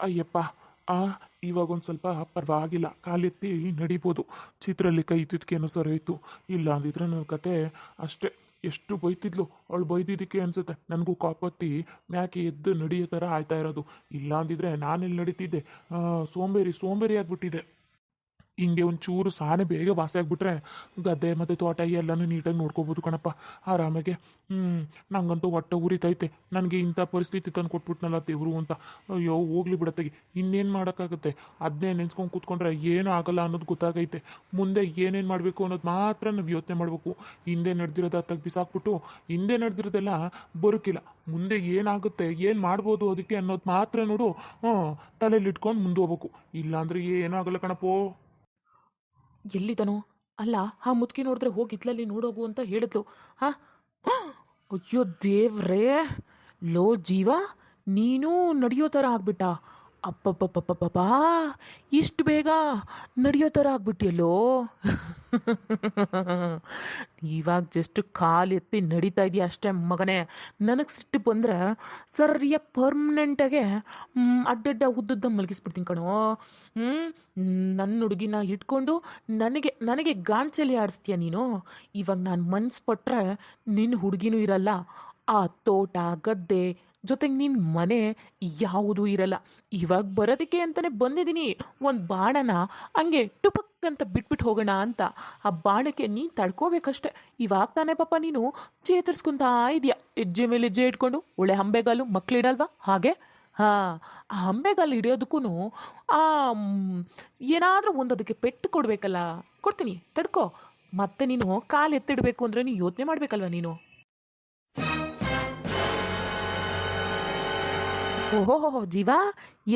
ಅಯ್ಯಪ್ಪ, ಆ, ಇವಾಗ ಒಂದು ಸ್ವಲ್ಪ ಪರವಾಗಿಲ್ಲ. ಕಾಲೆತ್ತಿ ನಡಿಬೋದು. ಚಿತ್ರಲ್ಲಿ ಕೈ ಸರಿ ಹೋಯಿತು. ಇಲ್ಲ ಅಂದಿದ್ರೆ ನನ್ನ ಕತೆ ಅಷ್ಟೇ. ಎಷ್ಟು ಬೈತಿದ್ಲು? ಅವಳು ಬೈದಿದ್ದಕ್ಕೆ ಅನ್ಸುತ್ತೆ. ನನಗೂ ಕಾಪತ್ತಿ ಮ್ಯಾಕೆ ಎದ್ದು ನಡೆಯೋ ಥರ ಆಯ್ತಾ ಇರೋದು. ಇಲ್ಲ ಅಂದಿದ್ರೆ ನಾನೆಲ್ಲಿ ನಡೀತಿದ್ದೆ? ಸೋಂಬೇರಿ ಸೋಂಬೇರಿ ಆಗ್ಬಿಟ್ಟಿದೆ. ಹಿಂಗೆ ಒಂಚೂರು ಸಾನೆ ಬೇಗ ವಾಸಿ ಆಗ್ಬಿಟ್ರೆ ಗದ್ದೆ ಮತ್ತು ತೋಟ ಎಲ್ಲನೂ ನೀಟಾಗಿ ನೋಡ್ಕೋಬೋದು ಕಣಪ್ಪ. ಆರಾಮಾಗೆ. ಹ್ಞೂ ನಂಗಂತೂ ಹೊಟ್ಟೆ ಉರಿತೈತೆ. ನನಗೆ ಇಂಥ ಪರಿಸ್ಥಿತಿ ತಂದು ಕೊಟ್ಬಿಟ್ನಲ್ಲ ದೇವರು ಅಂತ. ಅಯ್ಯೋ, ಹೋಗ್ಲಿ ಬಿಡತ್ತಾಗಿ ಇನ್ನೇನು ಮಾಡೋಕ್ಕಾಗುತ್ತೆ? ಅದನ್ನೇ ನೆನ್ಸ್ಕೊಂಡು ಕೂತ್ಕೊಂಡ್ರೆ ಏನೂ ಆಗಲ್ಲ ಅನ್ನೋದು ಗೊತ್ತಾಗೈತೆ. ಮುಂದೆ ಏನೇನು ಮಾಡಬೇಕು ಅನ್ನೋದು ಮಾತ್ರ ನಾವು ಯೋಚನೆ ಮಾಡಬೇಕು. ಹಿಂದೆ ನಡೆದಿರೋದು ಅತ್ತಾಗ ಬಿಸಾಕ್ಬಿಟ್ಟು ಹಿಂದೆ ನಡೆದಿರೋದೆಲ್ಲ ಬರೋಕ್ಕಿಲ್ಲ ಮುಂದೆ ಏನಾಗುತ್ತೆ, ಏನು ಮಾಡ್ಬೋದು ಅದಕ್ಕೆ ಅನ್ನೋದು ಮಾತ್ರ ನೋಡು. ಹ್ಞೂ ತಲೆಯಲ್ಲಿ ಇಟ್ಕೊಂಡು ಮುಂದೆ ಹೋಗ್ಬೇಕು. ಇಲ್ಲಾಂದ್ರೆ ಏನೂ ಆಗಲ್ಲ ಕಣಪ್ಪೋ. ಎಲ್ಲಿದನು ಅಲ್ಲ, ಆ ಮುದುಕಿ ನೋಡಿದ್ರೆ ಹೋಗಿ ಇತ್ಲಲ್ಲಿ ನೋಡೋಗು ಅಂತ ಹೇಳಿದ್ಲು. ಹಾ? ಅಯ್ಯೋ ದೇವ್ರೇ! ಲೋ ಜೀವ, ನೀನೂ ನಡೆಯೋ ಥರ ಆಗ್ಬಿಟ್ಟ. ಅಪ್ಪಪ್ಪಪ್ಪಪ್ಪಪ್ಪಾ, ಇಷ್ಟು ಬೇಗ ನಡೆಯೋ ಥರ ಆಗ್ಬಿಟ್ಟಿಯಲ್ಲೋ? ಇವಾಗ ಜಸ್ಟ್ ಕಾಲು ಎತ್ತಿ ನಡೀತಾ ಇದೆಯಾ ಅಷ್ಟೇ ಮಗನೇ. ನನಗೆ ಸಿಟ್ಟು ಬಂದರೆ ಸರಿಯ ಪರ್ಮನೆಂಟಾಗೆ ಅಡ್ಡಡ್ಡ ಉದ್ದದ್ದ ಮಲಗಿಸ್ಬಿಡ್ತೀನಿ ಕಣೋ. ನನ್ನ ಹುಡುಗಿನ ಇಟ್ಕೊಂಡು ನನಗೆ ನನಗೆ ಗಾಂಚಲಿ ಆಡಿಸ್ತೀಯ ನೀನು? ಇವಾಗ ನಾನು ಮನ್ಸು ಪಟ್ಟರೆ ನಿನ್ನ ಹುಡುಗಿನೂ ಇರಲ್ಲ. ಆ ತೋಟ, ಗದ್ದೆ, ಜೊತೆಗೆ ನಿನ್ನ ಮನೆ ಯಾವುದೂ ಇರಲ್ಲ. ಇವಾಗ ಬರೋದಕ್ಕೆ ಅಂತಲೇ ಬಂದಿದ್ದೀನಿ. ಒಂದು ಬಾಣನ ಹಂಗೆ ಟುಪಕ್ ಅಂತ ಬಿಟ್ಬಿಟ್ಟು ಹೋಗೋಣ ಅಂತ ಆ ಬಾಣಕ್ಕೆ ನೀನು ತಡ್ಕೋಬೇಕಷ್ಟೆ. ಇವಾಗ ತಾನೇ ಪಾಪ ನೀನು ಚೇತರಿಸ್ಕೊಂತಾ ಇದೆಯಾ? ಹೆಜ್ಜೆ ಮೇಲೆ ಹೆಜ್ಜೆ ಇಟ್ಕೊಂಡು ಒಳ್ಳೆ ಹಂಬೆಗಾಲು ಮಕ್ಳಿಡಲ್ವಾ? ಹಾಗೆ? ಹಾಂ, ಆ ಹಂಬೆಗಾಲು ಹಿಡಿಯೋದಕ್ಕೂ ಆ ಏನಾದರೂ ಒಂದು ಅದಕ್ಕೆ ಪೆಟ್ಟು ಕೊಡಬೇಕಲ್ಲ. ಕೊಡ್ತೀನಿ, ತಡ್ಕೋ. ಮತ್ತೆ ನೀನು ಕಾಲು ಎತ್ತಿಡಬೇಕು ಅಂದರೆ ನೀನು ಯೋಚನೆ ಮಾಡಬೇಕಲ್ವ ನೀನು? ಓಹೋ ಜೀವ,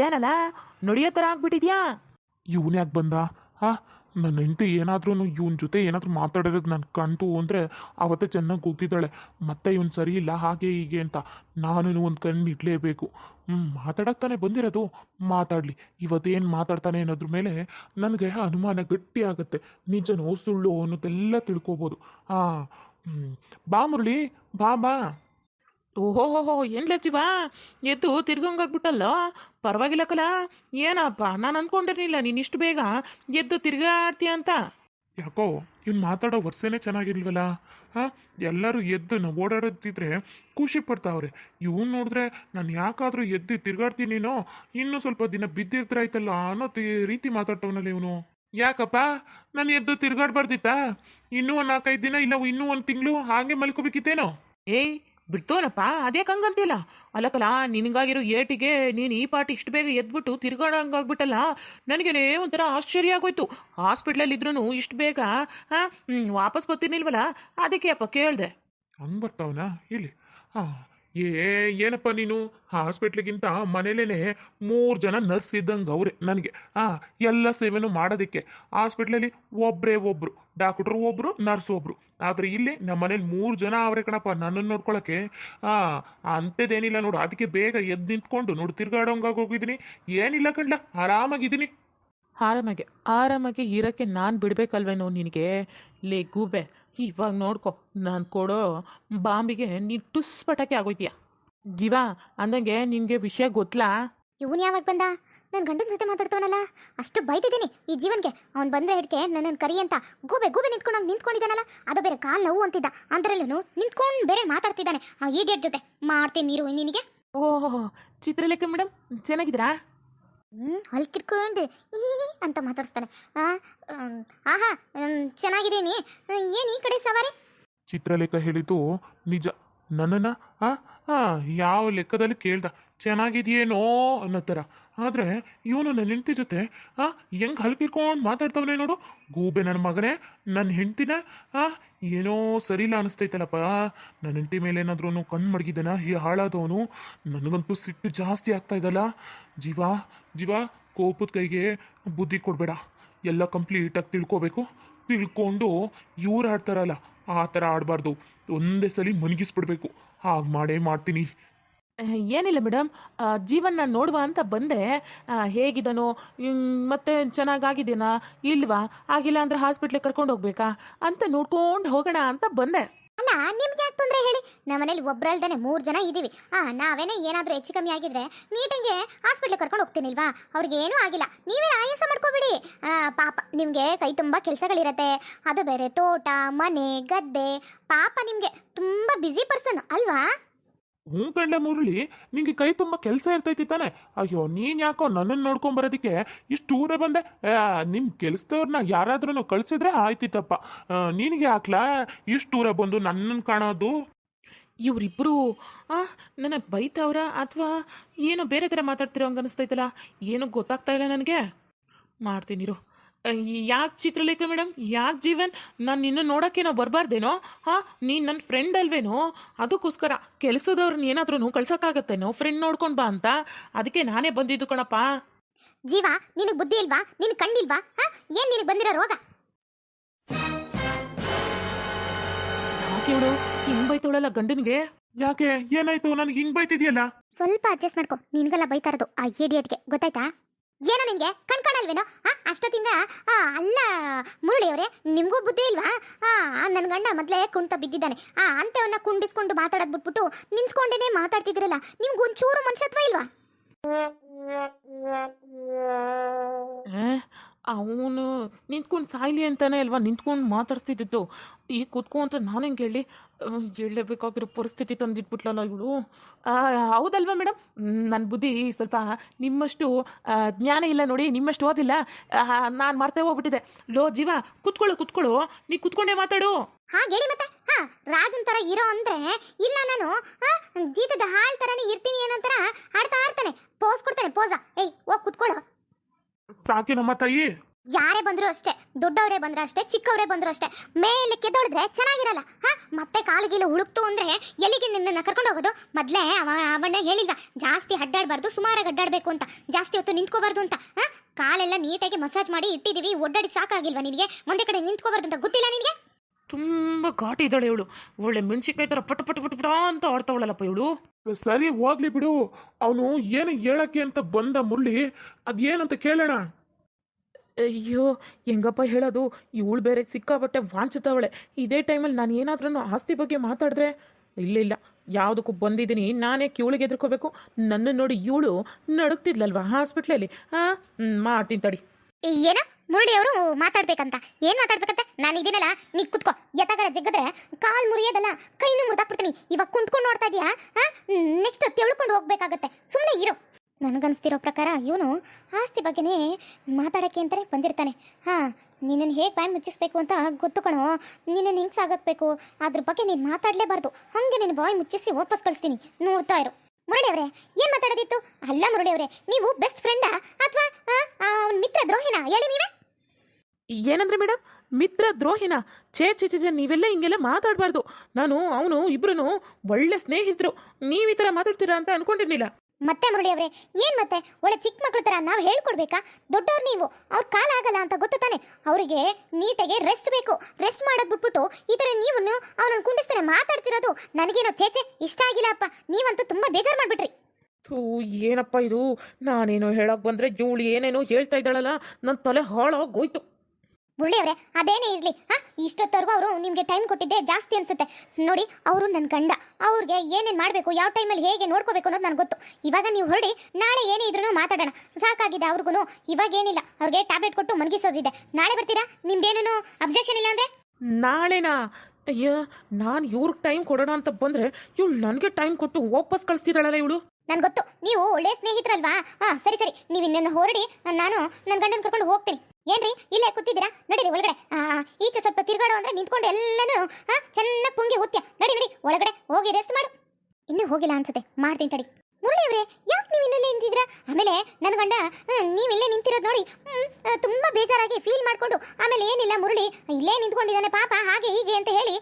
ಏನಲ್ಲ? ನಡೆಯೋ ಥರ ಆಗ್ಬಿಟ್ಟಿದ್ಯಾ? ಇವನ್ ಯಾಕೆ ಬಂದ? ಹಾ ನನ್ನ ಹೆಂಡತಿ ಏನಾದ್ರೂ ಇವನ ಜೊತೆ ಏನಾದರೂ ಮಾತಾಡಿರೋದು ನನ್ನ ಕಣ್ತು ಅಂದರೆ ಅವತ್ತೇ ಚೆನ್ನಾಗಿ ಕೂಗ್ತಿದ್ದಾಳೆ ಮತ್ತೆ ಇವನು ಸರಿ ಇಲ್ಲ, ಹಾಗೆ ಹೀಗೆ ಅಂತ ನಾನು ಒಂದು ಕಣ್ಣು ಇಡಲೇಬೇಕು. ಹ್ಞೂ ಮಾತಾಡಕ್ಕೆ ತಾನೇ ಬಂದಿರೋದು? ಮಾತಾಡಲಿ. ಇವತ್ತೇನು ಮಾತಾಡ್ತಾನೆ ಅನ್ನೋದ್ರ ಮೇಲೆ ನನಗೆ ಅನುಮಾನ ಗಟ್ಟಿ ಆಗುತ್ತೆ. ನಿಜನೋ ಸುಳ್ಳು ಅನ್ನೋದೆಲ್ಲ ತಿಳ್ಕೊಬೋದು. ಹಾಂ ಬಾ ಮುರಳಿ, ಬಾ ಬಾ. ಓಹೋಹೋಹೋ ಏನು ಲಜ್ಜಿವ ಎದ್ದು ತಿರ್ಗಂಗಾಗ್ಬಿಟ್ಟಲ್ಲ. ಪರವಾಗಿಲ್ಲಕಲ್ಲ ಏನಪ್ಪ ನಾನು ಅನ್ಕೊಂಡಿರ್ಲಿಲ್ಲ ನೀನು ಇಷ್ಟು ಬೇಗ ಎದ್ದು ತಿರ್ಗಾಡ್ತೀಯ ಅಂತ. ಯಾಕೋ ಇವ್ನು ಮಾತಾಡೋ ವರ್ಷನೇ ಚೆನ್ನಾಗಿಲ್ವಲ್ಲ ಹಾಂ? ಎಲ್ಲರೂ ಎದ್ದು ನಾವು ಓಡಾಡೋದಿದ್ರೆ ಖುಷಿ ಪಡ್ತಾವ್ರೆ. ಇವ್ನು ನೋಡಿದ್ರೆ ನಾನು ಯಾಕಾದರೂ ಎದ್ದು ತಿರ್ಗಾಡ್ತೀನಿನೋ ಇನ್ನೂ ಸ್ವಲ್ಪ ದಿನ ಬಿದ್ದಿರ್ತಾಯ್ತಲ್ಲ ಅನ್ನೋ ರೀತಿ ಮಾತಾಡ್ತವನಲ್ಲ ಇವನು. ಯಾಕಪ್ಪ? ನಾನು ಎದ್ದು ತಿರ್ಗಾಡ್ಬಾರ್ದಿತ್ತಾ? ಇನ್ನೂ ಒಂದು ನಾಲ್ಕೈದು ದಿನ ಇಲ್ಲ ಇನ್ನೂ ಒಂದು ತಿಂಗಳು? ಹಾಗೆ ಮಲ್ಕೋಬೇಕಿತ್ತೇನೋ? ಏಯ್ ಬಿಡ್ತೋನಪ್ಪ ಅದೇ ಕಂಗಂತಿಲ್ಲ ಅಲ್ಲಕಲ್ಲ, ನಿನಗಾಗಿರೋ ಏಟಿಗೆ ನೀನು ಈ ಪಾಟಿ ಇಷ್ಟು ಬೇಗ ಎದ್ಬಿಟ್ಟು ತಿರ್ಗಾಡಂಗಾಗ್ಬಿಟ್ಟಲ್ಲ ನನಗೇನೇ ಒಂಥರ ಆಶ್ಚರ್ಯ ಆಗೋಯ್ತು. ಹಾಸ್ಪಿಟ್ಲಲ್ಲಿ ಇದ್ರೂ ಇಷ್ಟು ಬೇಗ ಹಾಂ ವಾಪಸ್ ಬರ್ತೀನಿಲ್ವಲ್ಲ ಅದಕ್ಕೆ ಅಪ್ಪ ಕೇಳಿದೆ. ಹಂಗೆ ಬರ್ತಾವನಾ? ಇಲ್ಲಿ. ಹಾಂ ಏ, ಏನಪ್ಪ ನೀನು? ಹಾಸ್ಪಿಟ್ಲಿಗಿಂತ ಮನೇಲೇ ಮೂರು ಜನ ನರ್ಸ್ ಇದ್ದಂಗೆ ಅವ್ರೆ ನನಗೆ. ಹಾಂ ಎಲ್ಲ ಸೇವೆನು ಮಾಡೋದಕ್ಕೆ. ಹಾಸ್ಪಿಟ್ಲಲ್ಲಿ ಒಬ್ಬರೇ ಒಬ್ಬರು ಡಾಕ್ಟ್ರು ಒಬ್ಬರು ನರ್ಸ್ ಒಬ್ಬರು ಆದರೆ ಇಲ್ಲಿ ನಮ್ಮ ಮನೇಲಿ ಮೂರು ಜನ ಅವರೇ ಕಣಪ್ಪ ನನ್ನನ್ನು ನೋಡ್ಕೊಳಕ್ಕೆ. ಹಾಂ ಅಂಥದ್ದೇನಿಲ್ಲ ನೋಡು, ಅದಕ್ಕೆ ಬೇಗ ಎದ್ದು ನಿಂತ್ಕೊಂಡು ನೋಡು ತಿರ್ಗಾಡೋಂಗಾಗಿ ಹೋಗಿದ್ದೀನಿ. ಏನಿಲ್ಲ ಕಣ್ಲ, ಆರಾಮಾಗಿದ್ದೀನಿ. ಆರಾಮಾಗಿ ಆರಾಮಾಗಿ ಇರೋಕ್ಕೆ ನಾನು ಬಿಡಬೇಕಲ್ವೇನೋ ನಿನಗೆ? ಲೇ ಗೂಬೆ ಇವಾಗ ನೋಡ್ಕೊ ನಾನು ಕೊಡೋ ಬಾಂಬಿಗೆ ನೀನು ಟುಸ್ ಪಟಾಕಿ ಆಗೋಯ್ತೀಯ. ಜೀವ ಅಂದಂಗೆ ನಿನಗೆ ವಿಷಯ ಗೊತ್ತಲಾ ಇವನು ಯಾವಾಗ ಬಂದ? ನನ್ನ ಗಂಡನ ಜೊತೆ ಮಾತಾಡ್ತವನಲ್ಲ? ಅಷ್ಟು ಬೈತಿದ್ದೀನಿ ಈ ಜೀವನ್ಗೆ. ಅವ್ನು ಬಂದ್ರೆ ಹಿಡ್ಕೆ ನನ್ನನ್ನು ಕರಿ ಅಂತ ಗೂಬೆ ಗೂಬೆ ನಿಂತ್ಕೊಂಡು ನಿಂತ್ಕೊಂಡಿದ್ದಾನಲ್ಲ? ಅದು ಬೇರೆ ಕಾಲು ನೋವು ಅಂತಿದ್ದ. ಅಂದ್ರಲ್ಲೂ ನಿಂತ್ಕೊಂಡು ಬೇರೆ ಮಾತಾಡ್ತಿದ್ದಾನೆ ಆ ಈಡಿಯಟ್ ಜೊತೆ. ಮಾಡ್ತೀನಿ ನೀರು ನಿನಗೆ. ಓಹೋ ಚಿತ್ರಲೇಖ ಮೇಡಮ್ ಚೆನ್ನಾಗಿದ್ದೀರಾ? ಹ್ಞೂ ಅಲ್ಲಿ ಕಿಟ್ಕೊಂಡು ಈ ಅಂತ ಮಾತಾಡ್ಸ್ತಾನೆ. ಆಹಾ ಚೆನ್ನಾಗಿದ್ದೀನಿ ಏನು ಈ ಕಡೆ ಸವಾರಿ? ಚಿತ್ರಲೇಖ ಹೇಳಿದ್ದು ನಿಜ. ನನ್ನನ್ನು ಯಾವ ಲೆಕ್ಕದಲ್ಲಿ ಕೇಳ್ದ? ಚೆನ್ನಾಗಿದೆಯೇನೋ ಅನ್ನೋ ಥರ ಆದರೆ ಇವನು ನನ್ನ ಹೆಂಡತಿ ಜೊತೆ, ಆ, ಹೆಂಗೆ ಹಲ್ಕಿರ್ಕೊಂಡು ಮಾತಾಡ್ತವನೇ ನೋಡು. ಗೂಬೆ ನನ್ನ ಮಗನೇ ನನ್ನ ಹೆಂಡ್ತಿನ, ಆ, ಏನೋ ಸರಿಯಿಲ್ಲ ಅನಿಸ್ತೈತಲ್ಲಪ್ಪ. ನನ್ನ ಹೆಂಡತಿ ಮೇಲೆ ಏನಾದ್ರೂ ಕಣ್ಣು ಮಡಗಿದ್ದಾನ ಈ ಹಾಳಾದವನು, ನನಗಂತೂ ಸಿಟ್ಟು ಜಾಸ್ತಿ ಆಗ್ತಾ ಇದ್ದಲ್ಲ ಜೀವ ಜೀವ, ಕೋಪದ ಕೈಗೆ ಬುದ್ಧಿ ಕೊಡಬೇಡ. ಎಲ್ಲ ಕಂಪ್ಲೀಟಾಗಿ ತಿಳ್ಕೊಬೇಕು. ತಿಳ್ಕೊಂಡು ಇವ್ರು ಆಡ್ತಾರಲ್ಲ, ಆ ಥರ ಆಡಬಾರ್ದು. ಒಂದೇ ಸಲ ಮನಗಿಸ್ಬಿಡ್ಬೇಕು. ಹಾಗೆ ಮಾಡೇ ಮಾಡ್ತೀನಿ. ಏನಿಲ್ಲ ಮೇಡಮ್ ಜೀವನ ನೋಡುವ ಅಂತ ಬಂದೆ. ಹೇಗಿದನು ಮತ್ತೆ ಚೆನ್ನಾಗಾಗಿದ್ದೇನಾ, ಇಲ್ವಾ, ಆಗಿಲ್ಲ ಅಂದ್ರೆ ಹಾಸ್ಪಿಟ್ಲಿಗೆ ಕರ್ಕೊಂಡು ಹೋಗ್ಬೇಕಾ ಅಂತ ನೋಡ್ಕೊಂಡು ಹೋಗೋಣ ಅಂತ ಬಂದೆ. ಅಲ್ಲ, ನಿಮ್ಗೆ ಯಾಕೆ ತೊಂದರೆ ಹೇಳಿ? ನಮ್ಮನೇಲಿ ಒಬ್ಬರಲ್ದೇ ಮೂರು ಜನ ಇದ್ದೀವಿ ಆ, ನಾವೇನೇ ಏನಾದರೂ ಹೆಚ್ಚು ಕಮ್ಮಿ ಆಗಿದ್ರೆ ಮೀಟಿಂಗ್ಗೆ ಹಾಸ್ಪಿಟ್ಲಿಗೆ ಕರ್ಕೊಂಡು ಹೋಗ್ತೀನಿಲ್ವಾ? ಅವ್ರಿಗೆ ಏನೂ ಆಗಿಲ್ಲ. ನೀವೇ ಆಯಾಸ ಮಾಡ್ಕೋಬೇಡಿ. ಪಾಪ, ನಿಮಗೆ ಕೈ ತುಂಬ ಕೆಲಸಗಳಿರತ್ತೆ. ಅದು ಬೇರೆ ತೋಟ, ಮನೆ, ಗದ್ದೆ. ಪಾಪ ನಿಮಗೆ ತುಂಬ ಬ್ಯುಸಿ ಪರ್ಸನ್ ಅಲ್ವಾ? ಹ್ಞೂ ಕಂಡ ಮುರಳಿ, ನಿಂಗೆ ಕೈ ತುಂಬ ಕೆಲಸ ಇರ್ತೈತಿ ತಾನೆ. ಅಯ್ಯೋ, ನೀನು ಯಾಕೋ ನನ್ನನ್ನು ನೋಡ್ಕೊಂಡ್ ಬರೋದಕ್ಕೆ ಇಷ್ಟು ದೂರ ಬಂದೆ? ನಿಮ್ಮ ನಿಮ್ ಕೆಲಸದವ್ರನ್ನ ಯಾರಾದ್ರೂ ಕಳ್ಸಿದ್ರೆ ಆಯ್ತಿತ್ತಪ್ಪ. ನಿನಗೆ ಹಾಕ್ಲಾ ಇಷ್ಟು ದೂರ ಬಂದು ನನ್ನನ್ನು ಕಾಣೋದು? ಇವರಿಬ್ಬರು ನನ್ನ ಬೈತವ್ರ ಅಥವಾ ಏನೋ ಬೇರೆ ಥರ ಮಾತಾಡ್ತಿರೋ ಹಂಗೆ ಅನಿಸ್ತೈತಲ್ಲ ಏನೂ ಗೊತ್ತಾಗ್ತಾ ಇಲ್ಲ ನನಗೆ. ಮಾಡ್ತೀನಿರು ಯಾಕೆ ಚಿತ್ರಲೇಖ ಮೇಡಮ್ ಯಾಕೆ ಜೀವನ್? ನಾನು ನಿನ್ನ ನೋಡೋಕ್ಕೆ ನಾವು ಬರಬಾರ್ದೇನೋ? ಹಾ ನೀನು ನನ್ನ ಫ್ರೆಂಡ್ ಅಲ್ವೇನೋ? ಅದಕ್ಕೋಸ್ಕರ ಕೆಲಸದವ್ರನ್ನ ಏನಾದ್ರೂ ಕಳ್ಸೋಕ್ಕಾಗತ್ತೇನೋ? ಫ್ರೆಂಡ್ ನೋಡ್ಕೊಂಡು ಬಾ ಅಂತ. ಅದಕ್ಕೆ ನಾನೇ ಬಂದಿದ್ದು ಕಣಪ್ಪ. ಜೀವ ನಿನಗೆ ಬುದ್ಧಿ ಇಲ್ವಾ? ನಿನ್ ಕಣ್ಣಿಲ್ವಾ? ಹಾ ಏನ್ ನಿನಗೆ ಬಂದಿರೋ ರೋಗ? ಯಾಕೆ ಇವಳು ಹಿಂಗೆ ಬೈತೋಳಲ್ಲ ಗಂಡನಿಗೆ? ಯಾಕೆ? ಏನಾಯ್ತು? ನನಗೆ ಹಿಂಗ್ ಬೈತಿದ್ಯಲ್ಲ? ಸ್ವಲ್ಪ ಅಡ್ಜಸ್ಟ್ ಮಾಡ್ಕೊ. ನಿನಗೆಲ್ಲ ಬೈತಾ ಇರೋದು ಆ ಏಡಿಯಟ್ಗೆ ಗೊತ್ತಾಯ್ತಾ? ಏನೋ ನಿಮಗೆ? ಕಣ್ ಕಾಣಲ್ವೇನೋ ಅಷ್ಟೊತ್ತಿಂದ ಅಲ್ಲ, ಮುರುಳಿಯವರೇ, ನಿಮಗೂ ಬುದ್ಧಿ ಇಲ್ವಾ? ನನ್ನ ಗಂಡ ಮೊದಲೇ ಕುಂಟ ಬಿದ್ದಿದ್ದಾನೆ. ಆ, ಅಂತೆವನ್ನ ಕುಂಡಿಸ್ಕೊಂಡು ಮಾತಾಡೋದು ಬಿಟ್ಬಿಟ್ಟು ನಿನ್ಸ್ಕೊಂಡೇನೆ ಮಾತಾಡ್ತಿದ್ರಲ್ಲ, ನಿಮ್ಗೆ ಒಂಚೂರು ಮನುಷ್ಯತ್ವ ಇಲ್ವಾ? ಅವನು ನಿಂತ್ಕೊಂಡು ಸಾಯ್ಲಿ ಅಂತಾನೆ ಅಲ್ವಾ? ನಿಂತ್ಕೊಂಡು ಮಾತಾಡ್ಸ್ತಿದ್ದಿತ್ತು ಈ ಕೂತ್ಕೊಂತ ನಾನು ಹೆಂಗೆ ಹೇಳಿ ಹೇಳಲೇಬೇಕಾಗಿರೋ ಪರಿಸ್ಥಿತಿ ತಂದಿಟ್ಬಿಟ್ಲಲ್ಲ ಇವಳು? ಹೌದಲ್ವಾ ಮೇಡಮ್ ನನ್ನ ಬುದ್ಧಿ ಸ್ವಲ್ಪ ನಿಮ್ಮಷ್ಟು ಜ್ಞಾನ ಇಲ್ಲ ನೋಡಿ, ನಿಮ್ಮಷ್ಟು ಓದಿಲ್ಲ. ನಾನು ಮರ್ತೇ ಹೋಗ್ಬಿಟ್ಟಿದೆ ಲೋ, ಜೀವ, ಕುತ್ಕೊಳ್ಳು ಕುತ್ಕೊಳ್ಳು. ನೀ ಕುತ್ಕೊಂಡೇ ಮಾತಾಡು. ಹಾಗೆ ಹೇಳಿ ಮತ್ತೆ. ಹಾ, ರಾಜನ್ ತರ ಇರೋ ಅಂದ್ರೆ ಇಲ್ಲ ನಾನು ಜೀತದ ಹಾಳ್ ತರನೇ ಇರ್ತೀನಿ ಏನಂತಾರ ತರ ಆಡ್ತಾ ಆಡ್ತಾನೆ ಪೋಸ್ ಕೊಡ್ತಾನೆ ಪೋಸಾ ಏಯ್, ಹೋಗ್ ಕುತ್ಕೊಳ್ಳೋ. ಸಾಕಿ ನಮ್ಮ ತಾಯಿ ಯಾರೇ ಬಂದ್ರು ಅಷ್ಟೇ, ದೊಡ್ಡವರೇ ಬಂದ್ರು ಅಷ್ಟೇ, ಚಿಕ್ಕವರೇ ಬಂದ್ರು ಅಷ್ಟೇ, ಮೇಲೆ ಕೆದೊಳಿದ್ರೆ ಚೆನ್ನಾಗಿರಲ್ಲ, ಹಾ? ಮತ್ತೆ ಕಾಲಿಗಿಲು ಹುಳುಕ್ತು ಅಂದ್ರೆ ಎಲ್ಲಿಗೆ ನಿನ್ನನ್ನ ಕರ್ಕೊಂಡು ಹೋಗೋದು? ಮೊದ್ಲೇ ಅವ, ಅವಣ್ಣ ಹೇಳಿಲ್ವಾ, ಜಾಸ್ತಿ ಅಡ್ಡಾಡಬಾರ್ದು, ಸುಮಾರಾಗಿ ಅಡ್ಡಾಡ್ಬೇಕು ಅಂತ, ಜಾಸ್ತಿ ಹೊತ್ತು ನಿಂತ್ಕೋಬಾರ್ದು ಅಂತ, ಹಾ? ಕಾಲೆಲ್ಲ ನೀಟಾಗಿ ಮಸಾಜ್ ಮಾಡಿ ಇಟ್ಟಿದೀವಿ, ಒಡ್ಡಾಡಿ ಸಾಕಾಗಿಲ್ವಾ ನಿನಗೆ? ಒಂದೇ ಕಡೆ ನಿಂತ್ಕೋಬಾರ್ದು ಅಂತ ಗೊತ್ತಿಲ್ಲ ನಿನಗೆ? ತುಂಬ ಘಾಟಿ ಇದ್ದಾಳೆ ಇವಳು. ಒಳ್ಳೆ ಮೆಣಸಿನ್ಕಾಯಿ ಥರ ಪಟ ಪಟ ಪಟ ಪಟ ಅಂತ ಆಡ್ತಾವಳಲ್ಲಪ್ಪ ಇವಳು. ಸರಿ ಹೋಗ್ಲಿ ಬಿಡು. ಅವನು ಏನು ಹೇಳಕ್ಕೆ ಅಂತ ಬಂದ ಮುರಳಿ ಅದೇನಂತ ಕೇಳೋಣ? ಅಯ್ಯೋ ಹೆಂಗಪ್ಪ ಹೇಳೋದು? ಇವಳು ಬೇರೆ ಸಿಕ್ಕಾಬಟ್ಟೆ ವಾಂಚತವಳೆ ಇದೇ ಟೈಮಲ್ಲಿ ನಾನು ಏನಾದ್ರೂ ಆಸ್ತಿ ಬಗ್ಗೆ ಮಾತಾಡಿದ್ರೆ? ಇಲ್ಲ ಇಲ್ಲ. ಯಾವುದಕ್ಕೂ ಬಂದಿದ್ದೀನಿ. ನಾನೇ ಇವಳಿಗೆ ಎದ್ರಕೋಬೇಕು. ನನ್ನ ನೋಡಿ ಇವಳು ನಡುಕ್ತಿದ್ಲಲ್ವಾ ಹಾಸ್ಪಿಟ್ಲಲ್ಲಿ? ಹಾಂ ಮಾಡ್ತೀನಿ ತಡಿ. ಏನ ಮುರಳಿ ಅವರು ಮಾತಾಡ್ಬೇಕಂತ. ಏನ್ ಮಾತಾಡ್ಬೇಕಂತ? ನಾನು ಇದೀನಲ್ಲ, ನೀ ಕುತ್ಕೋ. ಎತ್ತಾಗರ ಜಗ್ಗದ್ರೆ ಕಾಲ್ ಮುರಿಯೋದಲ್ಲ, ಕೈನೂ ಮುರಿದಾಕ್ಬಿಡ್ತೀನಿ. ಇವಾಗ ಕುಂತ್ಕೊಂಡು ನೋಡ್ತಾ ಇದೀಯಾ ನೆಕ್ಸ್ಟ್ ತೆಳ್ಕೊಂಡು ಹೋಗ್ಬೇಕಾಗತ್ತೆ. ಸುಮ್ಮನೆ ಇರು. ನನಗನ್ಸ್ತಿರೋ ಪ್ರಕಾರ ಇವನು ಆಸ್ತಿ ಬಗ್ಗೆನೇ ಮಾತಾಡಕ್ಕೆ ಅಂತಾನೆ ಬಂದಿರ್ತಾನೆ. ಹಾ ನಿನ್ನನ್ನು ಹೇಗೆ ಬಾಯಿ ಮುಚ್ಚಿಸ್ಬೇಕು ಅಂತ ಗೊತ್ತು ಕಣೋ. ನಿನ್ನನ್ನು ಹಿಂಗೆ ಸಾಗಬೇಕು ಅದ್ರ ಬಗ್ಗೆ ನೀನು ಮಾತಾಡಲೇಬಾರ್ದು. ಹಾಗೆ ನಿನ್ನ ಬಾಯಿ ಮುಚ್ಚಿಸಿ ವಾಪಸ್ ಕಳಿಸ್ತೀನಿ. ನೋಡ್ತಾ ಇರು. ಮುರಳಿ ಅವರೇ, ಏನು ಮಾತಾಡೋದಿತ್ತು? ಅಲ್ಲ ಮುರಳಿ ಅವರೇ, ನೀವು ಬೆಸ್ಟ್ ಫ್ರೆಂಡಾ ಅಥವಾ ಮಿತ್ರ ದ್ರೋಹಿನ? ಹೇಳಿ ನೀವೇ. ಏನಂದ್ರೆ ಮೇಡಮ್ ಮಿತ್ರ ದ್ರೋಹಿನ? ಛೇ ಛೇ ಛೇ ಛೇ, ನೀವೆಲ್ಲ ಹಿಂಗೆಲ್ಲ ಮಾತಾಡಬಾರ್ದು. ನಾನು ಅವನು ಇಬ್ರು ಒಳ್ಳೆ ಸ್ನೇಹಿತರು. ನೀವು ಈ ಥರ ಮಾತಾಡ್ತೀರಾ ಅಂತ ಅನ್ಕೊಂಡಿರ್ಲಿಲ್ಲ. ಮತ್ತೆ ಮುರಳಿ ಅವರೇ ಏನ್ ಮತ್ತೆ? ಒಳ್ಳೆ ಚಿಕ್ಕ ಮಕ್ಕಳ ತರ ನಾವು ಹೇಳ್ಕೊಡ್ಬೇಕಾ? ದೊಡ್ಡವ್ರು ನೀವು. ಅವ್ರ ಕಾಲ ಆಗಲ್ಲ ಅಂತ ಗೊತ್ತು ತಾನೆ. ಅವರಿಗೆ ನೀಟಾಗಿ ರೆಸ್ಟ್ ಬೇಕು. ರೆಸ್ಟ್ ಮಾಡೋದ್ ಬಿಟ್ಬಿಟ್ಟು ಈ ತರ ನೀವು ಅವನನ್ನು ಕುಂಡಿಸ್ತಾನೆ ಮಾತಾಡ್ತಿರೋದು. ನನಗೇನೋ ಚೇಚೆ ಇಷ್ಟ ಆಗಿಲ್ಲ ಅಪ್ಪ. ನೀವಂತೂ ತುಂಬಾ ಬೇಜಾರು ಮಾಡ್ಬಿಟ್ರಿ. ಥೂ ಏನಪ್ಪ ಇದು? ನಾನೇನೋ ಹೇಳಕ್ ಬಂದ್ರೆ ಇವಳು ಏನೇನೋ ಹೇಳ್ತಾ ಇದ್ದಾಳಲ್ಲ ನನ್ನ ತಲೆ ಹಾಳಾಗೋಯ್ತು. ಮುರಳಿ ಅವರೇ ಅದೇನೇ ಇರಲಿ ಹಾ? ಇಷ್ಟೊತ್ತವರೆಗೂ ಅವರು ನಿಮಗೆ ಟೈಮ್ ಕೊಟ್ಟಿದ್ದೆ ಜಾಸ್ತಿ ಅನ್ಸುತ್ತೆ. ನೋಡಿ ಅವರು ನನ್ನ ಗಂಡ. ಅವ್ರಿಗೆ ಏನೇನು ಮಾಡಬೇಕು ಯಾವ ಟೈಮಲ್ಲಿ ಹೇಗೆ ನೋಡ್ಕೋಬೇಕು ಅನ್ನೋದು ನನಗೆ ಗೊತ್ತು. ಇವಾಗ ನೀವು ಹೊರಡಿ ನಾಳೆ ಏನೇ ಇದ್ರೂ ಮಾತಾಡೋಣ. ಸಾಕಾಗಿದೆ ಅವ್ರಿಗೂ ಇವಾಗ ಏನಿಲ್ಲ ಅವ್ರಿಗೆ ಟ್ಯಾಬ್ಲೆಟ್ ಕೊಟ್ಟು ಮಲಗಿಸೋದಿದೆ. ನಾಳೆ ಬರ್ತೀರಾ? ನಿಮ್ದೇನೇನು ಅಬ್ಜೆಕ್ಷನ್ ಇಲ್ಲ ಅಂದ್ರೆ? ನಾಳೆನಾ? ಅಯ್ಯ ನಾನು ಇವ್ರಿಗೆ ಟೈಮ್ ಕೊಡೋಣ ಅಂತ ಬಂದ್ರೆ ಇವಳು ನನಗೆ ಟೈಮ್ ಕೊಟ್ಟು ವಾಪಸ್ ಕಳಿಸ್ತಿದ್ದಾಳಲ್ಲ ಇವಳು? ನನ್ ಗೊತ್ತು. ನೀವು ಒಳ್ಳೆ ಸ್ನೇಹಿತರಲ್ವಾ? ಹಾ ಸರಿ ಸರಿ. ನೀವು ಇನ್ನನ್ನ ಹೊರಡಿ. ನಾನು ನನ್ನ ಗಂಡನ ಕರ್ಕೊಂಡು ಹೋಗ್ತೀನಿ. ಏನ್ರಿ? ಇಲ್ಲೇ ಕೂತಿದ್ದೀರಾ? ನಡೀರಿ ಒಳಗಡೆ. ಆ, ಈಚೆ ಸ್ವಲ್ಪ ತಿರ್ಗಾಡೋ ಅಂದ್ರೆ ನಿಂತ್ಕೊಂಡು ಎಲ್ಲನೂ ಚೆನ್ನಾಗಿ ಪುಂಗಿ ಹೋತ್ಯ ನಡಿ ನಡಿ ಒಳಗಡೆ ಹೋಗಿ ರೆಸ್ಟ್ ಮಾಡು. ಇನ್ನೂ ಹೋಗಿಲ್ಲ ಅನ್ಸುತ್ತೆ. ಮಾಡ್ತೀನಿ ತಡಿ ಮುರಳಿ ಅವರೇ ಯಾಕೆ ನೀವು ಇನ್ನಲ್ಲೇ ನಿಂತಿದ್ದೀರಾ ಆಮೇಲೆ ನನ್ನ ಗಂಡ ನೀವಿಲ್ಲೇ ನಿಂತಿರೋದು ನೋಡಿ ತುಂಬ ಬೇಜಾರಾಗಿ ಫೀಲ್ ಮಾಡಿಕೊಂಡು ಆಮೇಲೆ ಏನಿಲ್ಲ ಮುರುಳಿ ಇಲ್ಲೇ ನಿಂತ್ಕೊಂಡಿದ್ದಾನೆ ಪಾಪ ಹಾಗೆ ಹೀಗೆ ಅಂತ ಹೇಳಿ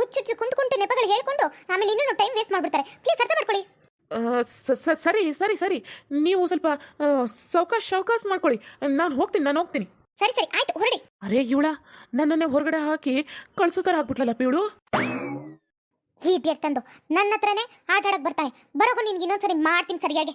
ಹುಚ್ಚು ಹುಚ್ಚುಚ್ಚು ಕುಂಟು ಕುಂಟು ನೆಪಗಳು ಹೇಳ್ಕೊಂಡು ಆಮೇಲೆ ಇನ್ನೂ ಟೈಮ್ ವೇಸ್ಟ್ ಮಾಡಿಬಿಡ್ತಾರೆ. ಪ್ಲೀಸ್ ಅರ್ಥ ಮಾಡ್ಕೊಳ್ಳಿ. ಸರಿ ಸರಿ ಸರಿ. ನೀವು ಸ್ವಲ್ಪ ಸೌಕಾಶ್ ಸೌಕಾಶ್ ಮಾಡ್ಕೊಳ್ಳಿ. ನಾನು ಹೋಗ್ತೀನಿ ನಾನು ಹೋಗ್ತೀನಿ. ಸರಿ ಸರಿ ಆಯ್ತು ಹೊರಡಿ. ಅರೆ ಇವಳ ನನ್ನನ್ನೇ ಹೊರಗಡೆ ಹಾಕಿ ಕಳ್ಸೋ ಥರ ಆಗ್ಬಿಟ್ಲಲ್ಲಪ್ಪ ಇವಳು? ಇಡಿಯಟ್ ತಂದು ನನ್ನ ಹತ್ರನೇ ಆಟ ಆಡಕ್ಕೆ ಬರ್ತಾನೆ. ಬರೋಕು ನಿನ್ಗೆ ಇನ್ನೊಂದ್ಸರಿ ಮಾಡ್ತೀನಿ ಸರಿಯಾಗಿ.